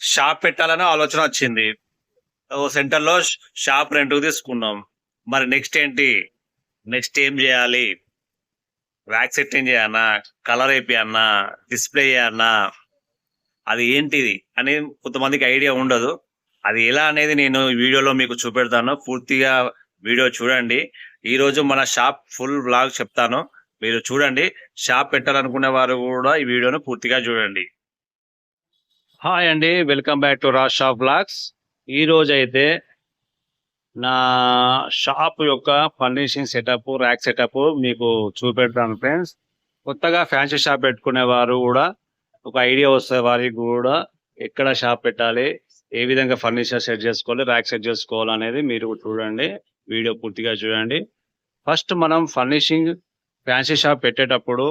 Shop పెట్టాలనే ఆలోచన వచ్చింది. ఓ సెంటర్లో షాప్ రెంట్ తీసుకున్నాం. మరి నెక్స్ట్ ఏంటి? నెక్స్ట్ ఏం చేయాలి? వ్యాక్స్ సెట్టింగ్ చేయన్నా కలర్ అయిపోయన్నా డిస్ప్లే చేయన్నా అది ఏంటిది? అని కొంతమందికి ఐడియా ఉండదు. అది ఎలా అనేది నేను వీడియోలో మీకు చూపెడతాను. పూర్తిగా వీడియో చూడండి. ఈరోజు మన షాప్ ఫుల్ బ్లాగ్ చెప్తాను. మీరు చూడండి. షాప్ పెట్టాలనుకునే వారు కూడా ఈ వీడియోను పూర్తిగా చూడండి. హాయ్ అండి welcome back to Raj shop blogs ఈ అయితే నా షాప్ యొక్క ఫర్నిషింగ్ సెటప్ ర్యాక్ సెటప్ మీకు చూపెడతాను ఫ్రెండ్స్ కొత్తగా ఫ్యాన్సీ షాప్ పెట్టుకునే వారు కూడా ఒక ఐడియా వస్తే వారికి కూడా ఎక్కడ షాప్ పెట్టాలి ఏ విధంగా ఫర్నిచర్ సెట్ చేసుకోవాలి ర్యాక్ సెట్ చేసుకోవాలి అనేది మీరు చూడండి. వీడియో పూర్తిగా చూడండి. ఫస్ట్ మనం ఫర్నిషింగ్ ఫ్యాన్సీ షాప్ పెట్టేటప్పుడు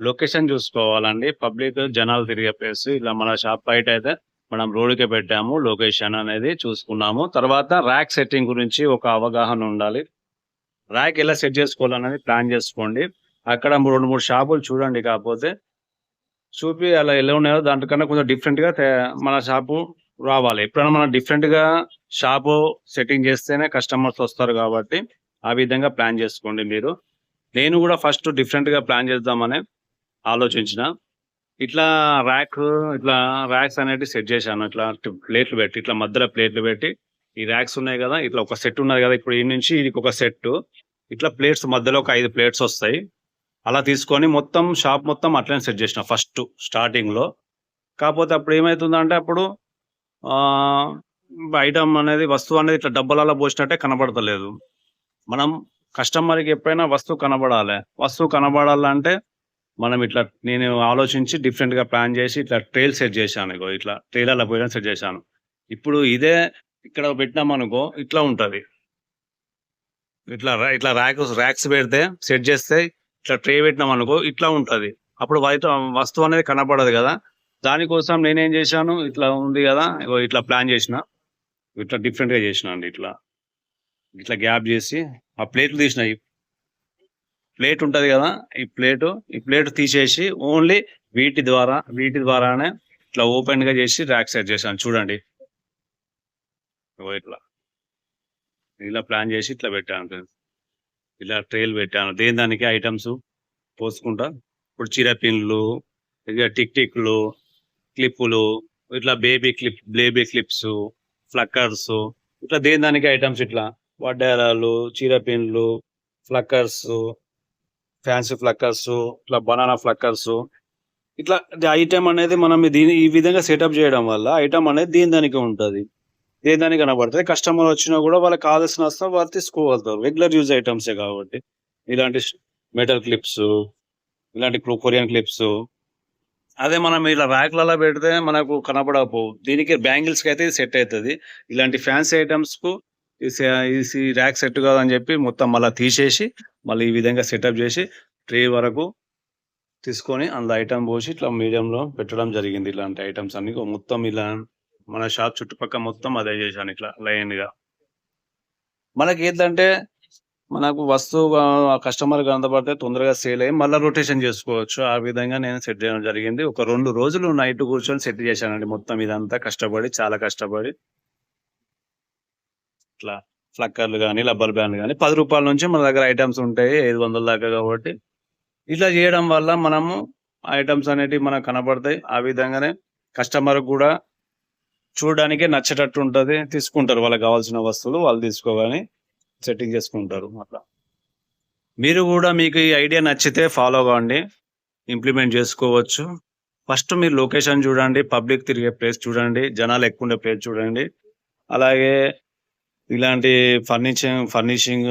లొకేషన్ చూసుకోవాలండి. పబ్లిక్ జనాలు తిరిగే ప్లేస్ ఇలా మన షాప్ బయట అయితే మనం రోడ్డుకే పెట్టాము లొకేషన్ అనేది చూసుకున్నాము. తర్వాత ర్యాక్ సెట్టింగ్ గురించి ఒక అవగాహన ఉండాలి. ర్యాక్ ఎలా సెట్ చేసుకోవాలనేది ప్లాన్ చేసుకోండి. అక్కడ రెండు మూడు షాపులు చూడండి కాకపోతే. చూపి అలా ఎలా ఉన్నాయో దానికన్నా కొంచెం డిఫరెంట్గా మన షాపు రావాలి. ఎప్పుడైనా మనం డిఫరెంట్గా షాపు సెట్టింగ్ చేస్తేనే కస్టమర్స్ వస్తారు కాబట్టి ఆ విధంగా ప్లాన్ చేసుకోండి మీరు. నేను కూడా ఫస్ట్ డిఫరెంట్గా ప్లాన్ చేద్దామని ఆలోచించిన. ఇట్లా ర్యాక్ ఇట్లా ర్యాక్స్ అనేవి సెట్ చేశాను. ఇట్లా ప్లేట్లు పెట్టి ఇట్లా మధ్యలో ప్లేట్లు పెట్టి ఈ ర్యాక్స్ ఉన్నాయి కదా ఇట్లా ఒక సెట్ ఉన్నది కదా ఇప్పుడు ఈ నుంచి ఇది ఒక సెట్ ఇట్లా ప్లేట్స్ మధ్యలో ఒక ఐదు ప్లేట్స్ వస్తాయి. అలా తీసుకొని మొత్తం షాప్ మొత్తం అట్లనే సెట్ చేసిన ఫస్ట్ స్టార్టింగ్లో. కాకపోతే అప్పుడు ఏమవుతుందంటే అప్పుడు ఐటమ్ అనేది వస్తువు అనేది ఇట్లా డబ్బలలో పోసినట్టే కనబడతలేదు. మనం కస్టమర్కి ఎప్పుడైనా వస్తువు కనబడాలి. వస్తువు కనబడాలంటే మనం ఇట్లా నేను ఆలోచించి డిఫరెంట్గా ప్లాన్ చేసి ఇట్లా ట్రైల్ సెట్ చేశాను ఇగో ఇట్లా ట్రైలర్లో పోయినా సెట్ చేశాను. ఇప్పుడు ఇదే ఇక్కడ పెట్టినాం అనుకో ఇట్లా ఉంటది. ఇట్లా ఇట్లా ర్యాక్ ర్యాక్స్ పెడితే సెట్ చేస్తే ఇట్లా ట్రే పెట్టినాం అనుకో ఇట్లా ఉంటది. అప్పుడు వైట్ వస్తువు అనేది కనపడదు కదా. దానికోసం నేనేం చేశాను ఇట్లా ఉంది కదా ఇట్లా ప్లాన్ చేసిన. ఇట్లా డిఫరెంట్గా చేసిన అండి ఇట్లా. ఇట్లా గ్యాప్ చేసి ఆ ప్లేట్లు తీసిన ప్లేట్ ఉంటది కదా ఈ ప్లేటు ఈ ప్లేట్ తీసేసి ఓన్లీ వీటి ద్వారా వీటి ద్వారానే ఇట్లా ఓపెన్గా చేసి ర్యాక్ సెట్ చేశాను. చూడండి. ఇట్లా. ఇలా ప్లాన్ చేసి ఇట్లా పెట్టాను ఇలా ట్రైల్ పెట్టాను. దేని దానికి ఐటమ్స్ పోసుకుంటా. ఇప్పుడు చీర పిన్లు ఇక టిక్ టిక్లు క్లిప్పులు ఇట్లా బేబీ క్లిప్ బేబీ క్లిప్స్ ఫ్లక్కర్స్ ఇట్లా దేని దానికి ఐటమ్స్ ఇట్లా? వడ్డారాలు చీర పిన్లు ఫ్లక్కర్స్ ఫ్యాన్సీ ఫ్లక్కర్స్ ఇట్లా బనానా ఫ్లక్కర్స్ ఇట్లా ఐటమ్ అనేది మనం దీని ఈ విధంగా సెటప్ చేయడం వల్ల ఐటమ్ అనేది దీని దానికి ఉంటుంది? దేని దానికి కనబడుతుంది? కస్టమర్ వచ్చినా కూడా వాళ్ళకి కావాల్సిన వస్తువు వారు తీసుకోగలుగుతారు. రెగ్యులర్ యూజ్ ఐటమ్సే కాబట్టి. ఇలాంటి మెటల్ క్లిప్స్ ఇలాంటి కొరియన్ క్లిప్స్ అదే మనం ఇలా ర్యాక్లలో పెడితే మనకు కనపడకపోవు. దీనికి బ్యాంగిల్స్కి అయితే సెట్ అవుతుంది ఇలాంటి ఫ్యాన్సీ ఐటమ్స్కు ఈ ర్యాక్ సెట్ కాదని చెప్పి మొత్తం మళ్ళీ తీసేసి మళ్ళీ ఈ విధంగా సెటప్ చేసి ట్రే వరకు తీసుకొని అందులో ఐటమ్ పోసి ఇట్లా మీడియంలో పెట్టడం జరిగింది. ఇలాంటి ఐటమ్స్ అన్ని మొత్తం ఇలా మన షాప్ చుట్టుపక్కల మొత్తం అదే చేశాను ఇట్లా లైన్గా మనకి ఏంటంటే మనకు వస్తువు కస్టమర్ అందబడితే తొందరగా సేల్ అయ్యి మళ్ళీ రొటేషన్ చేసుకోవచ్చు. ఆ విధంగా నేను సెట్ చేయడం జరిగింది. ఒక రెండు రోజులు నైట్ కూర్చొని సెట్ చేశానండి మొత్తం ఇదంతా. కష్టపడి చాలా కష్టపడి. ఇట్లా ఫ్లక్కర్లు కానీ రబ్బర్ బ్యాండ్ కానీ పది రూపాయల నుంచి మన దగ్గర ఐటమ్స్ ఉంటాయి ఐదు వందల దాకా కాబట్టి. ఇట్లా చేయడం వల్ల మనము ఐటమ్స్ అనేటివి మనకు కనబడతాయి ఆ విధంగానే కస్టమర్ కూడా చూడడానికే నచ్చేటట్టు ఉంటుంది. తీసుకుంటారు. వాళ్ళకి కావాల్సిన వస్తువులు వాళ్ళు తీసుకోగానే సెట్టింగ్ చేసుకుంటారు అట్లా. మీరు కూడా మీకు ఈ ఐడియా నచ్చితే ఫాలో కావండి ఇంప్లిమెంట్ చేసుకోవచ్చు. ఫస్ట్ మీరు లొకేషన్ చూడండి. పబ్లిక్ తిరిగే ప్లేస్ చూడండి. జనాలు ఎక్కువ ఉండే ప్లేస్ చూడండి. అలాగే ఇలాంటి ఫర్నిచింగ్ ఫర్నిషింగ్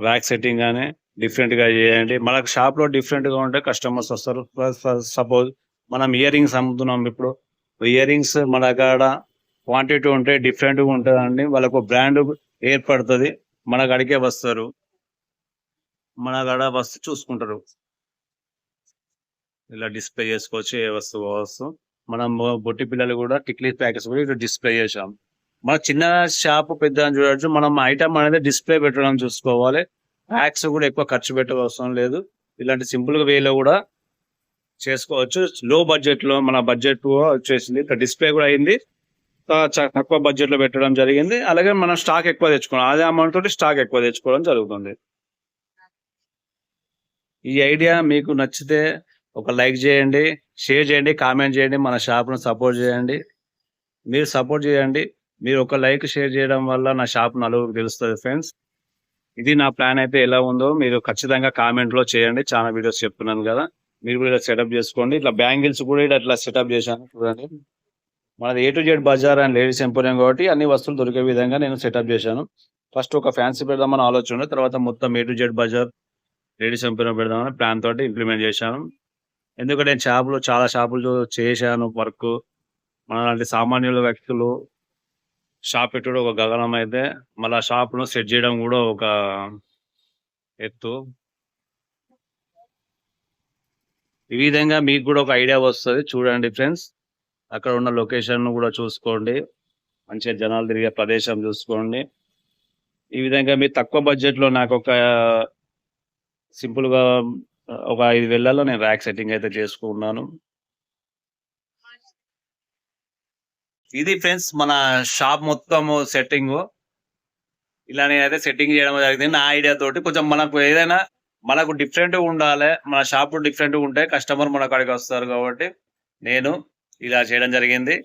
ర్యాక్ సెట్టింగ్ కానీ డిఫరెంట్గా చేయండి. మనకు షాప్లో డిఫరెంట్గా ఉంటే కస్టమర్స్ వస్తారు. సపోజ్ మనం ఇయర్ రింగ్స్ అమ్ముతున్నాం ఇప్పుడు. ఇయర్ రింగ్స్ మన కాడ క్వాంటిటీ ఉంటే డిఫరెంట్గా ఉంటుందండి. వాళ్ళకు బ్రాండ్ ఏర్పడుతుంది. మన కాడికే వస్తారు. మన కాడ వస్తు చూసుకుంటారు. ఇలా డిస్ప్లే చేసుకోవచ్చు ఏ వస్తువు వస్తువు మనం బొట్టి పిల్లలు కూడా టిక్లీ ప్యాకెట్స్ కూడా ఇటు డిస్ప్లే చేసాం మన చిన్న షాప్ పెద్ద అని చూడొచ్చు. మనం ఐటమ్ అనేది డిస్ప్లే పెట్టడం చూసుకోవాలి. ప్యాక్స్ కూడా ఎక్కువ ఖర్చు పెట్టవసరం లేదు. ఇలాంటి సింపుల్గా వేలో కూడా చేసుకోవచ్చు. లో బడ్జెట్లో మన బడ్జెట్ వచ్చేసింది. ఇక్కడ డిస్ప్లే కూడా అయింది. తక్కువ బడ్జెట్లో పెట్టడం జరిగింది. అలాగే మనం స్టాక్ ఎక్కువ తెచ్చుకోవడం అదే అమౌంట్ తోటి స్టాక్ ఎక్కువ తెచ్చుకోవడం జరుగుతుంది. ఈ ఐడియా మీకు నచ్చితే ఒక లైక్ చేయండి షేర్ చేయండి కామెంట్ చేయండి మన షాప్ను సపోర్ట్ చేయండి. మీరు సపోర్ట్ చేయండి. మీరు ఒక లైక్ షేర్ చేయడం వల్ల నా షాప్ నలుగురు తెలుస్తుంది ఫ్రెండ్స్. ఇది నా ప్లాన్ అయితే ఎలా ఉందో మీరు ఖచ్చితంగా కామెంట్లో చేయండి. చాలా వీడియోస్ చెప్తున్నాను కదా. మీరు కూడా సెటప్ చేసుకోండి. ఇట్లా బ్యాంగిల్స్ కూడా ఇట్లా ఇట్లా సెటప్ చేశాను చూడండి. మనది A to Z Bazaar and ladies emporium కాబట్టి అన్ని వస్తువులు దొరికే విధంగా నేను సెటప్ చేశాను. ఫస్ట్ ఒక ఫ్యాన్సీ పెడదామని ఆలోచన ఉండే తర్వాత మొత్తం A to Z Bazaar ladies emporium పెడదామని ప్లాన్ తోటి ఇంప్లిమెంట్ చేశాను. ఎందుకంటే నేను షాపులు చాలా షాపులు చేశాను వర్క్ మన లాంటి సామాన్యుల వ్యక్తులు షాప్ పెట్టడం ఒక గగనం అయితే మళ్ళీ షాప్ను సెట్ చేయడం కూడా ఒక ఎత్తు. ఈ విధంగా మీకు కూడా ఒక ఐడియా వస్తుంది. చూడండి ఫ్రెండ్స్ అక్కడ ఉన్న లొకేషన్ కూడా చూసుకోండి. మంచిగా జనాలు తిరిగే ప్రదేశం చూసుకోండి. ఈ విధంగా మీరు తక్కువ బడ్జెట్లో నాకు ఒక సింపుల్గా ఒక ఐదు వేలలో నేను ర్యాక్ సెట్టింగ్ అయితే చేసుకున్నాను. ఇది ఫ్రెండ్స్ మన షాప్ మొత్తము సెట్టింగ్ ఇలా నేనైతే సెట్టింగ్ చేయడం జరిగింది. నా ఐడియా తోటి కొంచెం మనకు ఏదైనా మనకు డిఫరెంట్ ఉండాలి. మన షాప్ డిఫరెంట్ ఉంటే కస్టమర్ మన కాడికి వస్తారు కాబట్టి నేను ఇలా చేయడం జరిగింది.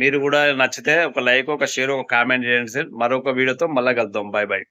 మీరు కూడా నచ్చితే ఒక లైక్ ఒక షేర్ ఒక కామెంట్ చేయండి సార్. మరొక వీడియోతో మళ్ళీ కలుద్దాం. Bye bye